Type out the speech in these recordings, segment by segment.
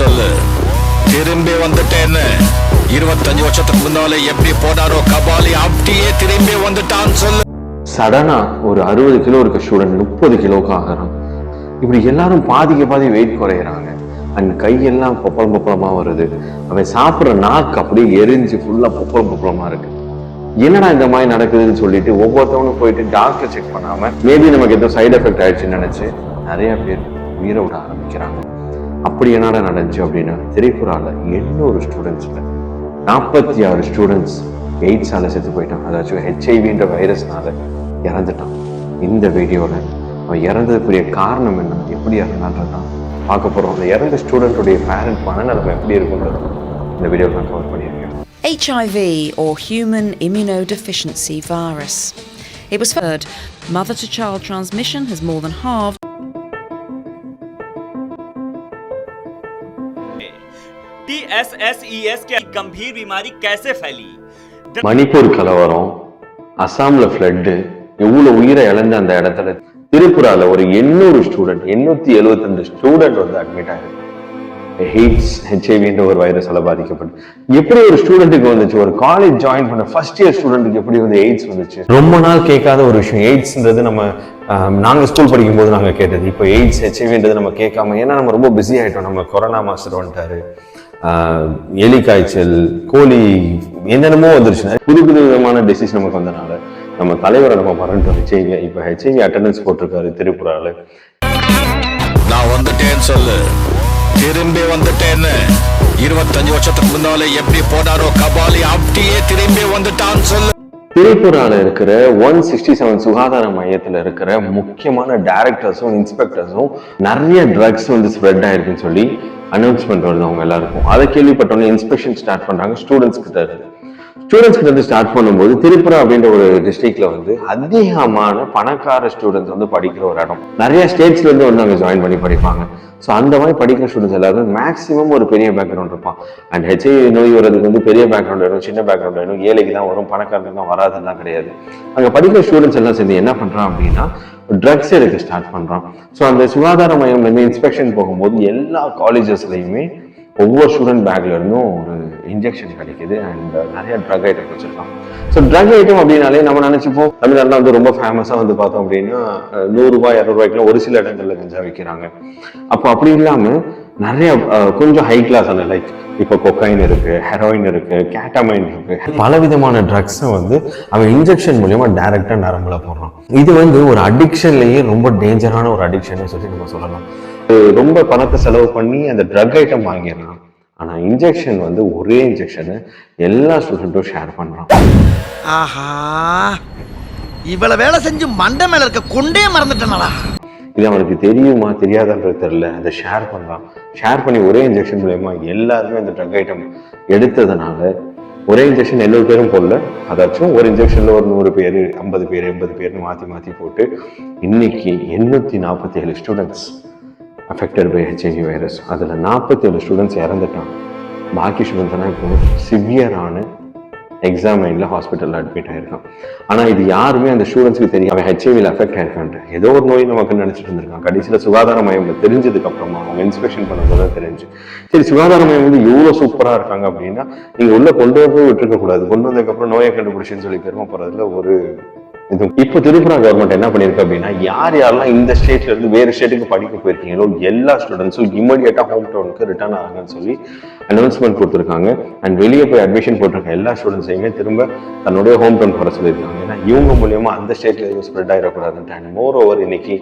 சொல்லு. திரும்பி வந்துட்டேன்னு. இருபத்தஞ்சு வருஷத்துக்கு முன்னாலே எப்படி போனாரோ கபாலி அப்படியே திரும்பி வந்துட்டான்னு சொல்லு. சடனா ஒரு அறுபது கிலோ இருக்க ஸ்டூடெண்ட் முப்பது கிலோவுக்கு ஆகிறான் இப்படி எல்லாரும் பாதிக்க பாதி வெயிட் குறையிறாங்க. அண்ட் கையெல்லாம் பொப்பளம் பொப்பளமா வருது. அவன் சாப்பிட்ற நாக்கு அப்படியே எரிஞ்சு ஃபுல்லா பொப்பளம் பொப்பளமா இருக்கு. என்னடா இந்த மாதிரி நடக்குதுன்னு சொல்லிட்டு ஒவ்வொருத்தவனும் போயிட்டு டாக்டர் செக் பண்ணாம மேபி நமக்கு ஏதோ சைடு எஃபெக்ட் ஆயிடுச்சுன்னு நினைச்சு நிறைய பேர் உயிரை விட ஆரம்பிக்கிறாங்க. அப்படி என்னடா நடந்துச்சு அப்படின்னா திரைப்புறால எண்ணூறு ஸ்டூடெண்ட்ஸ்ல நாற்பத்தி ஆறு ஸ்டூடெண்ட்ஸ் எய்ட்ஸால் செத்து போயிட்டான் அதாச்சும் ஹெச்ஐவின்ற வைரஸ்னால இறந்துட்டான் இந்த வீடியோவில் அவன் இறந்ததுக்குரிய காரணம் என்ன எப்படி இறந்தான்றதான் பார்க்க போகிறோம் அந்த இறந்த ஸ்டூடெண்ட்டுடைய பேரண்ட் மனநலம் எப்படி இருக்குன்றது இந்த வீடியோவில் நான் கவர் பண்ணியிருக்கேன் HIV or human immunodeficiency virus. It was third. Mother to child transmission has more than halved. टीएसएसईएस की गंभीर बीमारी कैसे फैली மணிப்பூர் கலவரம் அசாம்ல ஃப்ளட்டு எவ்வளவு உயிரை இழந்த அந்த இடத்துல திரிபுரால ஒரு எண்ணூறு ஸ்டூடெண்ட் எண்ணூத்தி எழுபத்தி ரெண்டு ஸ்டூடெண்ட் வந்து அட்மிட் ஆயிருக்கு ஹெய்ட்ஸ் ஹெச்ஐவின்ற ஒரு வைரஸால பாதிக்கப்பட்டு எப்படி ஒரு ஸ்டூடெண்ட்டுக்கு வந்துச்சு ஒரு காலேஜ் ஜாயின் பண்ண ஃபர்ஸ்ட் இயர் ஸ்டூடெண்ட்டுக்கு எப்படி வந்து எய்ட்ஸ் வந்துச்சு ரொம்ப நாள் கேட்காத ஒரு விஷயம் எய்ட்ஸ்ன்றது நம்ம ஆஹ், நாங்க ஸ்கூல் படிக்கும் போது நாங்க கேட்டது இப்போ எய்ட்ஸ் ஹெச்ஐவின்றது நம்ம கேட்காம ஏன்னா நம்ம ரொம்ப பிஸி ஆயிட்டோம் நம்ம கொரோனா மாஸ்டர் வந்துட்டாரு ஆஹ், எலி காய்ச்சல் கோழி என்னென்னமோ வந்துருச்சு புது புது விதமான டிசீஸ் நமக்கு வந்தனால நம்ம தலைவரை நம்ம மறந்துட்டோம். ஹெச்ஐவி இப்போ ஹெச்ஐவி அட்டண்டன்ஸ் போட்டிருக்காரு திரிபுரால நான் வந்துட்டேன்னு சொல்லு. திரும்பி வந்துட்டேன்னு. இருபத்தஞ்சு வருஷத்துக்கு முன்னால எப்படி போனாரோ கபாலி அப்படியே திரும்பி வந்துட்டான்னு சொல்லு. திரிபுரால இருக்கிற ஒன் சிக்ஸ்டி செவன் சுகாதார மையத்துல இருக்கிற முக்கியமான டைரக்டர்ஸும் இன்ஸ்பெக்டர்ஸும் நிறைய ட்ரக்ஸ் வந்து ஸ்ப்ரெட் ஆயிருக்குன்னு சொல்லி அனௌன்ஸ்மெண்ட் வருது அவங்க எல்லாருக்கும். அதை கேள்விப்பட்டோன்னே இன்ஸ்பெக்ஷன் ஸ்டார்ட் பண்ணுறாங்க ஸ்டூடெண்ட்ஸ் கிட்ட ஸ்டூடெண்ட்ஸ்க்கு வந்து இருந்து ஸ்டார்ட் பண்ணும்போது திருப்புரம் அப்படின்ற ஒரு டிஸ்ட்ரிக்ட்ல வந்து அதிகமான பணக்கார ஸ்டூடெண்ட்ஸ் வந்து படிக்கிற ஒரு இடம். நிறைய ஸ்டேட்ஸ்ல இருந்து வந்து அங்கே ஜாயின் பண்ணி படிப்பாங்க. ஸோ அந்த மாதிரி படிக்கிற ஸ்டூடெண்ட்ஸ் எல்லாரும் மேக்ஸிமம் ஒரு பெரிய பேக்ரவுண்ட் இருப்பான். அண்ட் ஹெச்ஐ நோய் வரதுக்கு வந்து பெரிய பேக்ரவுண்ட் வேணும் சின்ன பேக்ரவுண்ட் வேணும் ஏழைக்கு தான் வரும் பணக்காரங்க தான் வராதெல்லாம் கிடையாது. அங்கே படிக்கிற ஸ்டூடெண்ட்ஸ் எல்லாம் சேர்ந்து என்ன பண்ணுறான் அப்படின்னா ட்ரக்ஸ் எடுக்க ஸ்டார்ட் பண்ணுறான் ஸோ அந்த சுகாதார மையம் வந்து இன்ஸ்பெக்ஷன் போகும்போது எல்லா காலேஜஸ்லையுமே ஒவ்வொரு ஸ்டூடெண்ட் பேக்ல இருந்தும் ஒரு இன்ஜெக்ஷன் கிடைக்குது அண்ட் uh, நிறைய ட்ரக் ஐட்டம் வச்சிருக்கான். ஸோ ட்ரக் ஐட்டம் அப்படின்னாலே நம்ம நினைச்சுப்போம் தமிழ்நாட்டில் வந்து ரொம்ப ஃபேமஸாக வந்து பார்த்தோம் அப்படின்னா அஹ், நூறு ரூபாய் ஒரு சில இடங்களில் கஞ்சா விற்கிறாங்க அப்போ அப்படி இல்லாம நிறைய கொஞ்சம் ஹை கிளாஸ் ஆன லைக் இப்போ கொக்கைன் இருக்கு ஹெரோயின் இருக்கு கேட்டமைன் இருக்கு. பல விதமான ட்ரக்ஸை வந்து அவன் இன்ஜெக்ஷன் மூலியமா டைரக்டா நரம்புல போடுறான். இது வந்து ஒரு அடிக்ஷன்லயே ரொம்ப டேஞ்சரான ஒரு அடிக்ஷன் சொல்லி நம்ம சொல்லலாம். ரொம்ப பணத்தை செலவு பண்ணி அந்த ட்ரக் ஐட்டம் வாங்கிடலாம். ஆனா இன்ஜெக்ஷன் வந்து ஒரே இன்ஜெக்ஷனை எல்லா ஸ்டூடெண்ட்டும் ஷேர் பண்றான் ஆஹா இவ்வளவு வேலை செஞ்சு மண்டை மேல இருக்க கொண்டே மறந்துட்டனடா. இது அவனுக்கு தெரியுமா தெரியாதான்றது தெரியல. அதை ஷேர் பண்றான். ஷேர் பண்ணி ஒரே இன்ஜெக்ஷன் மூலயமா எல்லாருமே அந்த ட்ரக் ஐட்டம் எடுத்ததுனால ஒரே இன்ஜெக்ஷன் எண்ணூறு பேரும் போடல. அதாச்சும் ஒரு இன்ஜெக்ஷன்ல ஒரு நூறு பேர் ஐம்பது பேர் எண்பது பேர்னு மாத்தி மாத்தி போட்டு இன்னைக்கு எண்ணூத்தி நாற்பத்தி ஏழு students affected by HIV virus அதில் நாற்பத்தி ஏழு ஸ்டூடெண்ட்ஸ் இறந்துட்டான் பாக்கி ஸ்டூடெண்ட்ஸ் எல்லாம் இப்போ சிவியரான எக்ஸாமைனில் ஹாஸ்பிட்டலில் அட்மிட் ஆயிருக்கான் ஆனால் இது யாருமே அந்த ஸ்டூடெண்ட்ஸ்க்கு தெரியும் அவன் ஹெச்ஐவியில் அஃபெக்ட் ஆயிருக்கான்ட்டு. ஏதோ ஒரு நோய் நமக்கு நினச்சிட்டு இருந்திருக்கான் கடைசியில் சுகாதார மையம்ல தெரிஞ்சதுக்கப்புறமா அவங்க இன்ஸ்பெக்ஷன் பண்ணும்போது தான் தெரிஞ்சு. சரி சுகாதார மையம் வந்து இவ்வளோ சூப்பராக இருக்காங்க அப்படின்னா நீங்கள் உள்ளே கொண்டு வந்து விட்டுருக்கக்கூடாது கொண்டு வந்ததுக்கப்புறம் நோயை கண்டுபிடிச்சின்னு சொல்லி பெருமை போகிறதுல ஒரு இது இப்போ திரிபுரா கவர்மெண்ட் என்ன பண்ணிருக்கு அப்படின்னா யார் யாரெல்லாம் இந்த ஸ்டேட்ல இருந்து வேற ஸ்டேட்டுக்கு படிக்க போயிருக்கீங்களோ எல்லா ஸ்டூடெண்ட்ஸும் இமீடியட்டா ஹோம் டவுனுக்கு ரிட்டர்ன் ஆகுங்கன்னு சொல்லி அனௌன்ஸ்மெண்ட் கொடுத்துருக்காங்க. அண்ட் வெளியே போய் அட்மிஷன் போட்டிருக்க எல்லா ஸ்டூடெண்ட்ஸையுமே திரும்ப தன்னுடைய ஹோம் டவுன் வர சொல்லியிருக்காங்க. ஏன்னா இவங்க மூலியமா அந்த ஸ்டேட்ல எதுவும் ஸ்ப்ரெட் ஆயிடக்கூடாதுன்ட்டு. அண்ட் மோர் ஓவர் இன்னைக்கு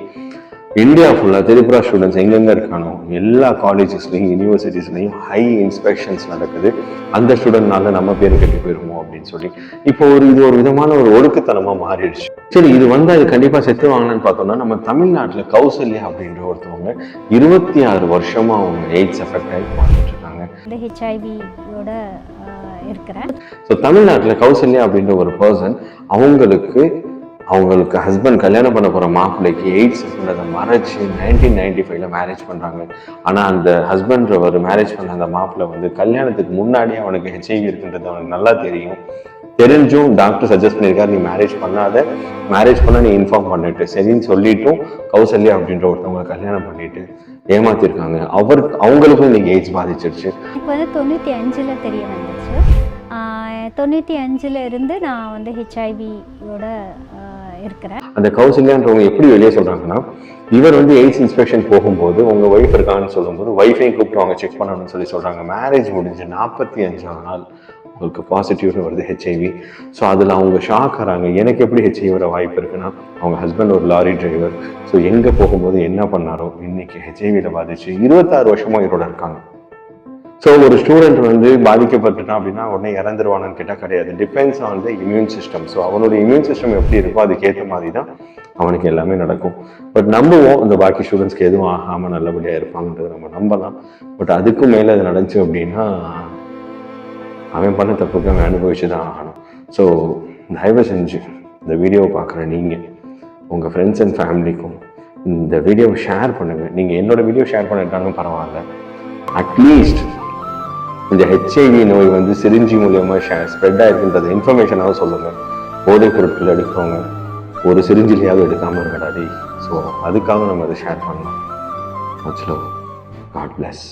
இந்தியா ஃபுல்லாக திரிபுரா ஸ்டூடெண்ட்ஸ் எங்கெங்க இருக்கானோ எல்லா காலேஜஸ்லையும் யூனிவர்சிட்டிஸ்லையும் ஹை இன்ஸ்பெக்ஷன்ஸ் நடக்குது. அந்த ஸ்டூடெண்ட்னால நம்ம பேர் கட்டி போயிருமோ அப்படின்னு சொல்லி. இப்போ ஒரு இது ஒரு விதமான ஒரு ஒடுக்குத்தனமா மாறிடுச்சு. சரி இது வந்து அது கண்டிப்பா செத்து வாங்கலாம்னு பார்த்தோம்னா நம்ம தமிழ்நாட்டுல கௌசல்யா அப்படின்ற ஒருத்தவங்க இருபத்தி ஆறு வருஷமா அவங்க எய்ட்ஸ் எஃபெக்ட் ஆகி வாழ்ந்துட்டு இருக்காங்க வந்து ஹெச்ஐவியோட இருக்கிறேன். ஸோ தமிழ்நாட்டில் கௌசல்யா அப்படின்ற ஒரு பர்சன் அவங்களுக்கு அவங்களுக்கு ஹஸ்பண்ட் கல்யாணம் பண்ண போகிற மாப்பிள்ளைக்கு எய்ட்ஸ் இருக்குன்றதை மறைச்சு நைன்டீன் நைன்டி ஃபைவ்ல மேரேஜ் பண்ணுறாங்க ஆனால் அந்த ஹஸ்பண்ட்ரவர் மேரேஜ் பண்ண அந்த மாப்பிள்ளை வந்து கல்யாணத்துக்கு முன்னாடியே அவனுக்கு ஹெச்ஐவி இருக்குன்றது அவனுக்கு நல்லா தெரியும். தெரிஞ்சும் டாக்டர் சஜஸ்ட் பண்ணியிருக்காரு நீ மேரேஜ் பண்ணாத. மேரேஜ் பண்ண நீ இன்ஃபார்ம் பண்ணிட்டு சரின்னு சொல்லிட்டும் கௌசல்யா அப்படின்ற ஒருத்தவங்களை கல்யாணம் பண்ணிட்டு ஏமாத்திருக்காங்க. அவர் அவங்களுக்கும் இன்னைக்கு எய்ட்ஸ் பாதிச்சிருச்சு. இப்போ வந்து தொண்ணூற்றி அஞ்சில் தெரிய வந்துச்சு. தொண்ணூற்றி அஞ்சில் இருந்து நான் வந்து ஹெச்ஐவியோட இருக்கிறேன். அந்த கௌசல்யான்றவங்க எப்படி வெளியே சொல்றாங்கன்னா இவர் வந்து எய்ட்ஸ் இன்ஸ்பெக்ஷன் போகும்போது உங்க ஒய்ஃப் இருக்கான்னு சொல்லும்போது ஒய்ஃபையும் கூப்பிட்டு அவங்க செக் பண்ணணும்னு சொல்லி சொல்றாங்க. மேரேஜ் முடிஞ்சு நாற்பத்தி அஞ்சாவது நாள் உங்களுக்கு பாசிட்டிவ்னு வருது ஹெச்ஐவி ஸோ அதில் அவங்க ஷாக் ஆகிறாங்க எனக்கு எப்படி ஹெச்ஐவி வர வாய்ப்பு இருக்குன்னா அவங்க ஹஸ்பண்ட் ஒரு லாரி டிரைவர் ஸோ எங்கே போகும்போது என்ன பண்ணாரோ இன்னைக்கு ஹெச்ஐவியில் பாதிச்சு இருபத்தாறு வருஷமா இவரோட இருக்காங்க. ஸோ ஒரு ஸ்டூடெண்ட் வந்து பாதிக்கப்பட்டுட்டான் அப்படின்னா உடனே இறந்துருவானு கேட்டால் கிடையாது. Depends on the immune system so அவனோட இம்யூன் சிஸ்டம் எப்படி இருக்கோ அதுக்கேற்ற மாதிரி தான் அவனுக்கு எல்லாமே நடக்கும். பட் நம்புவோம் இந்த பாக்கி ஸ்டூடெண்ட்ஸ்க்கு எதுவும் ஆகாமல் நல்லபடியாக இருப்பாங்கன்றதை நம்ம நம்பலாம். பட் அதுக்கும் மேலே அது நடந்துச்சு அப்படின்னா அவன் பண்ண தப்புக்கு அவன் அனுபவிச்சு தான் ஆகணும். ஸோ தயவு செஞ்சு இந்த வீடியோவை பார்க்குற நீங்கள் உங்கள் ஃப்ரெண்ட்ஸ் அண்ட் ஃபேமிலிக்கும் இந்த வீடியோவை ஷேர் பண்ணுங்கள் நீங்கள் என்னோடய வீடியோ ஷேர் பண்ணிட்டாலும் பரவாயில்ல. அட்லீஸ்ட் இந்த ஹெச்ஐவி நோய் வந்து சிரிஞ்சி மூலியமாக ஷேர் ஸ்ப்ரெட் ஆயிருக்குன்றது இன்ஃபர்மேஷனாக சொல்லுங்கள் போதைப் பொருட்கள் எடுக்கிறவங்க ஒரு சிரிஞ்சிலையாவது எடுக்காமல் இருக்கடாடி ஸோ அதுக்காக நம்ம அதை ஷேர் பண்ணலாம். Much love God plus